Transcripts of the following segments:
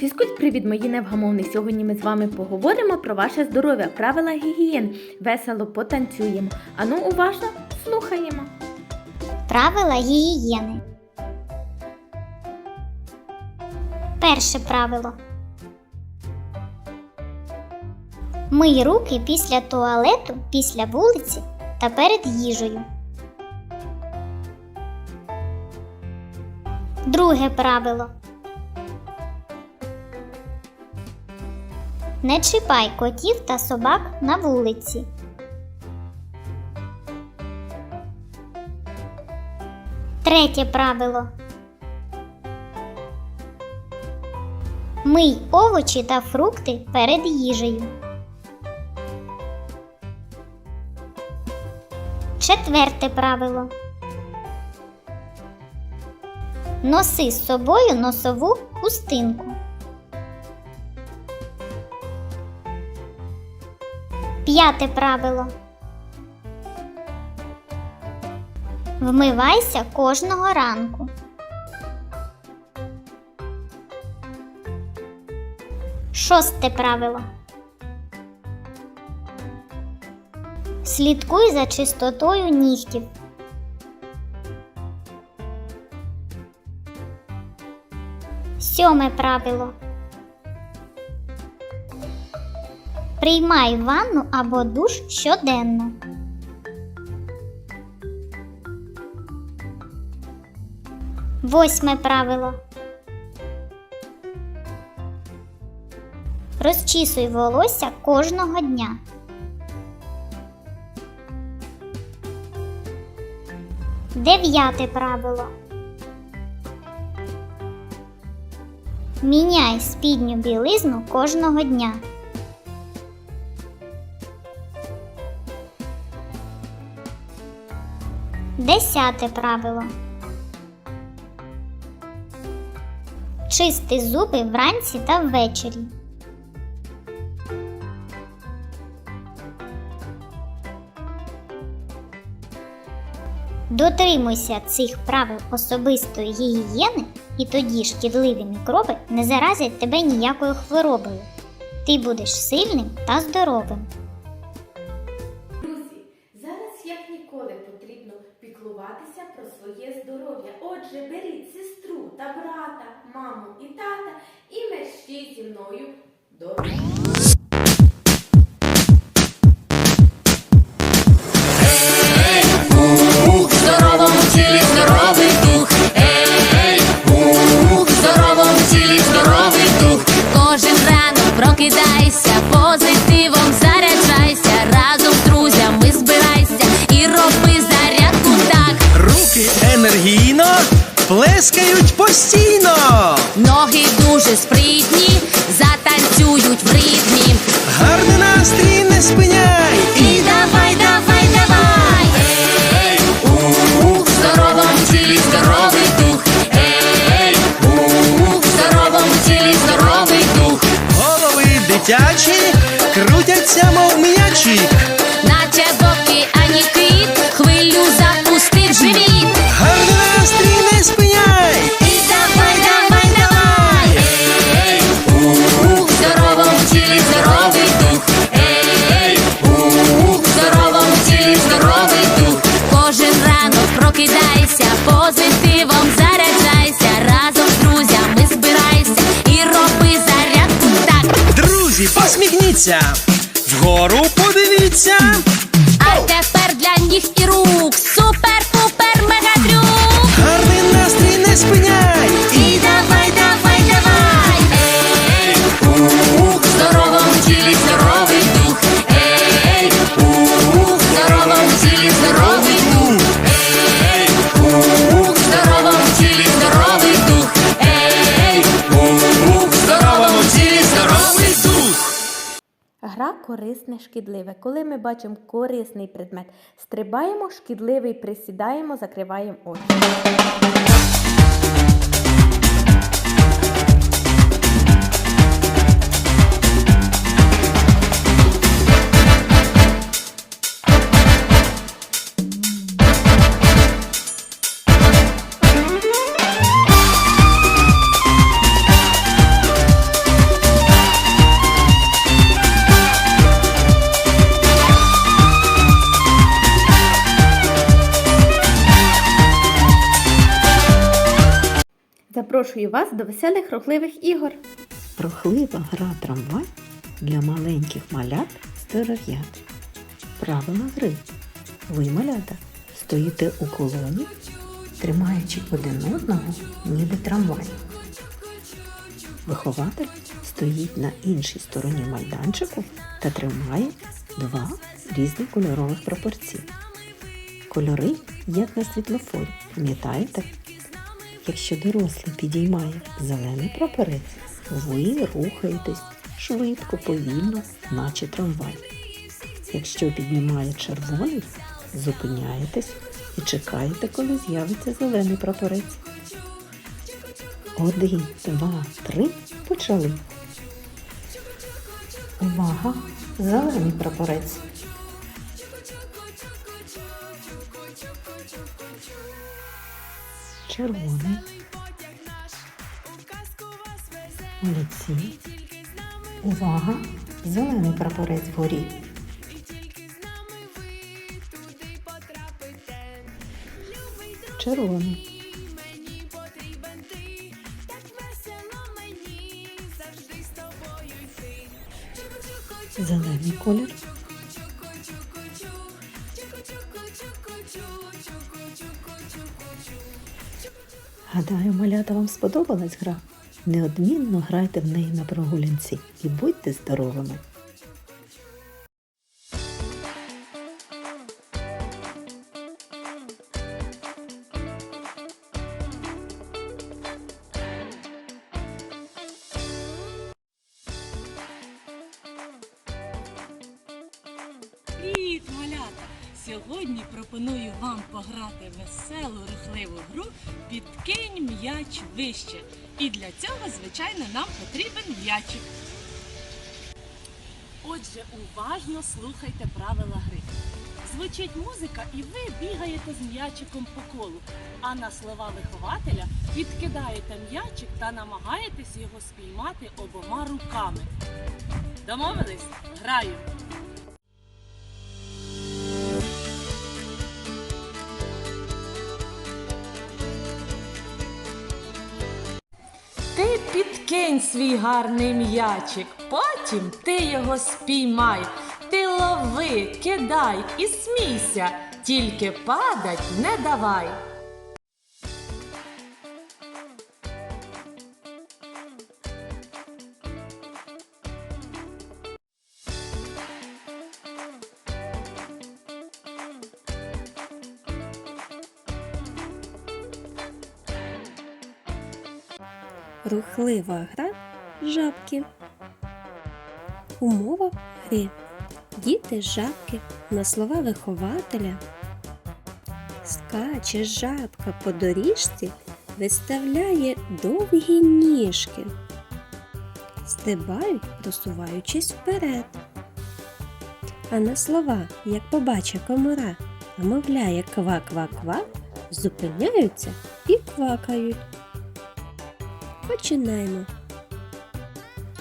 Фізкульт, привіт, мої невгамовні. Сьогодні ми з вами поговоримо про ваше здоров'я, правила гігієни. Весело потанцюємо. Ану, уважно слухаємо. Правила гігієни. Перше правило. Мий руки після туалету, після вулиці та перед їжею. Друге правило. Не чіпай котів та собак на вулиці. Третє правило. Мий овочі та фрукти перед їжею. Четверте правило. Носи з собою носову хустинку. П'яте правило. Вмивайся кожного ранку. Шосте правило. Слідкуй за чистотою нігтів. Сьоме правило. Приймай ванну або душ щоденно. Восьме правило. Розчісуй волосся кожного дня. Дев'яте правило. Міняй спідню білизну кожного дня. Десяте правило. Чисти зуби вранці та ввечері. Дотримуйся цих правил особистої гігієни, і тоді шкідливі мікроби не заразять тебе ніякою хворобою. Ти будеш сильним та здоровим. Маму і тата і мерщій зі мною до. Ух, в здоровому плескають постійно. Ноги дуже спритні, Вгору подивіться. А тепер для ніг і рук корисне шкідливе. Коли ми бачимо корисний предмет, стрибаємо, шкідливий присідаємо, закриваємо очі. Запрошую вас до веселих рухливих ігор. Рухлива гра трамвай для маленьких малят здоров'ят. Правила гри. Ви, малята, стоїте у колоні, тримаючи один одного, ніби трамвай. Вихователь стоїть на іншій стороні майданчику та тримає два різні кольорових прапорці. Кольори, як на світлофорі, пам'ятаєте? Якщо дорослий підіймає зелений прапорець, ви рухаєтесь швидко, повільно, наче трамвай. Якщо піднімає червоний, зупиняєтесь і чекаєте, коли з'явиться зелений прапорець. Один, два, три, почали. Увага! Зелений прапорець. Червоний. Молодці. Увага! Зелений прапорець вгорі. Червоний. Зелений колір. Гадаю, малята вам сподобалась гра. Неодмінно грайте в неї на прогулянці і будьте здоровими. Привіт, малята! Сьогодні пропоную вам пограти веселу рухливу гру Підкинь м'яч вище. І для цього, звичайно, нам потрібен м'ячик. Отже, уважно слухайте правила гри. Звучить музика, і ви бігаєте з м'ячиком по колу. А на слова вихователя відкидаєте м'ячик та намагаєтесь його спіймати обома руками. Домовились? Граю! Ти підкинь свій гарний м'ячик, потім ти його спіймай. Ти лови, кидай і смійся, тільки падать не давай. Рухлива гра жабки. Умова гри. Діти жабки на слова вихователя. Скаче жабка по доріжці, виставляє довгі ніжки. Стрибають, просуваючись вперед. А на слова, як побачить комара, намовляє ква-ква-ква, зупиняються і квакають. Починаємо.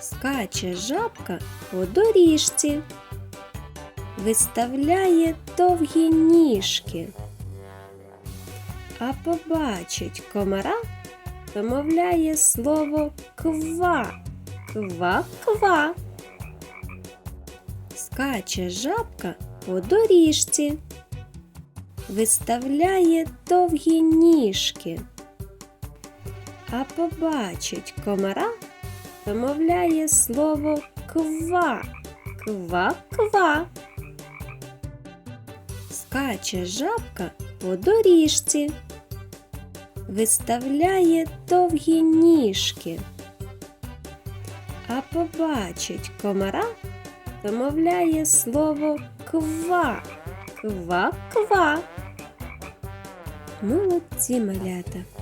Скаче жабка по доріжці, виставляє довгі ніжки. А побачить комара, вимовляє слово ква, ква-ква. Скаче жабка по доріжці, виставляє довгі ніжки а побачить комара, вимовляє слово ква, ква-ква. Скаче жабка по доріжці, виставляє довгі ніжки, а побачить комара, вимовляє слово ква, ква-ква. Молодці малята.